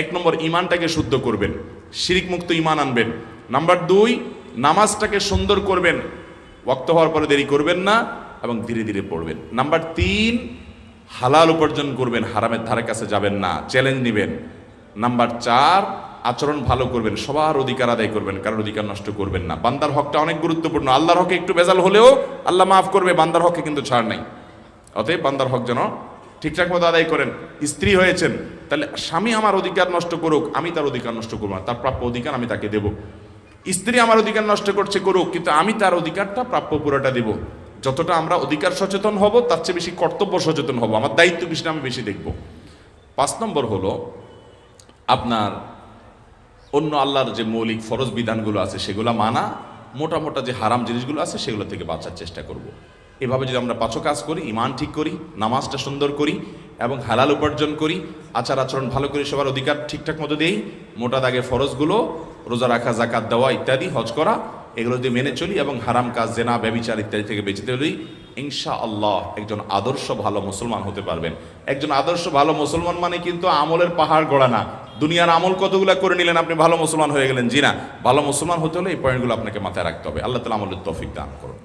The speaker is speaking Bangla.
এক নম্বর ইমানটাকে শুদ্ধ করবেন। শিরিক মুক্ত ইমান আনবেন। নাম্বার দুই, নামাজটাকে সুন্দর করবেন। ওয়াক্ত হওয়ার পরে দেরি করবেন না এবং ধীরে ধীরে পড়বেন। নাম্বার তিন, হালাল উপার্জন করবেন, হারামের ধারে কাছে যাবেন না চ্যালেঞ্জ নেবেন। নাম্বার চার, আচরণ ভালো করবেন, সবার অধিকার আদায় করবেন, কারোর অধিকার নষ্ট করবেন না। বান্দার হকটা অনেক গুরুত্বপূর্ণ। আল্লাহর হকে একটু বেজাল হলেও আল্লাহ মাফ করবে, বান্দার হকে কিন্তু ছাড় নাই। অতএব বান্দার হক যেন ঠিকঠাক মতো আদায় করেন, স্ত্রী হয়েছেন, তাহলে স্বামী আমার অধিকার নষ্ট করুক, আমি তার অধিকার নষ্ট করব না, তার প্রাপ্য অধিকার আমি তাকে দেব। স্ত্রী আমার অধিকার নষ্ট করছে করুক, কিন্তু আমি তার অধিকারটা প্রাপ্য পুরোটা দেব। যতটা আমরা অধিকার সচেতন হব, তার চেয়ে বেশি কর্তব্য সচেতন হব। আমার দায়িত্ব বিষয়টা আমি বেশি দেখব। পাঁচ নম্বর হলো, আপনার অন্য আল্লাহর যে মৌলিক ফরজ বিধানগুলো আছে, সেগুলো মানা, মোটা মোটা যে হারাম জিনিসগুলো আছে, সেগুলো থেকে বাঁচার চেষ্টা করব। এভাবে যদি আমরা পাঁচও কাজ করি ইমান ঠিক করি, নামাজটা সুন্দর করি এবং হালাল উপার্জন করি, আচার আচরণ ভালো করি সবার অধিকার ঠিকঠাক মতো দেই, মোটা দাগে ফরজগুলো, রোজা রাখা জাকাত দেওয়া ইত্যাদি, হজ করা, এগুলো যদি মেনে চলি এবং হারাম কাজ, জেনা, ব্যবিচার ইত্যাদি থেকে বেঁচে চলি ইনশা আল্লাহ একজন আদর্শ ভালো মুসলমান হতে পারবেন। একজন আদর্শ ভালো মুসলমান মানে কিন্তু আমলের পাহাড় গড়া না। দুনিয়ার আমল কতগুলো করে নিলেন আপনি? ভালো মুসলমান হয়ে গেলেন। জি না, ভালো মুসলমান হতে হলে এই পয়েন্টগুলো আপনাকে মাথায় রাখতে হবে। আল্লাহ তালা আমলের তৌফিক দান করুন।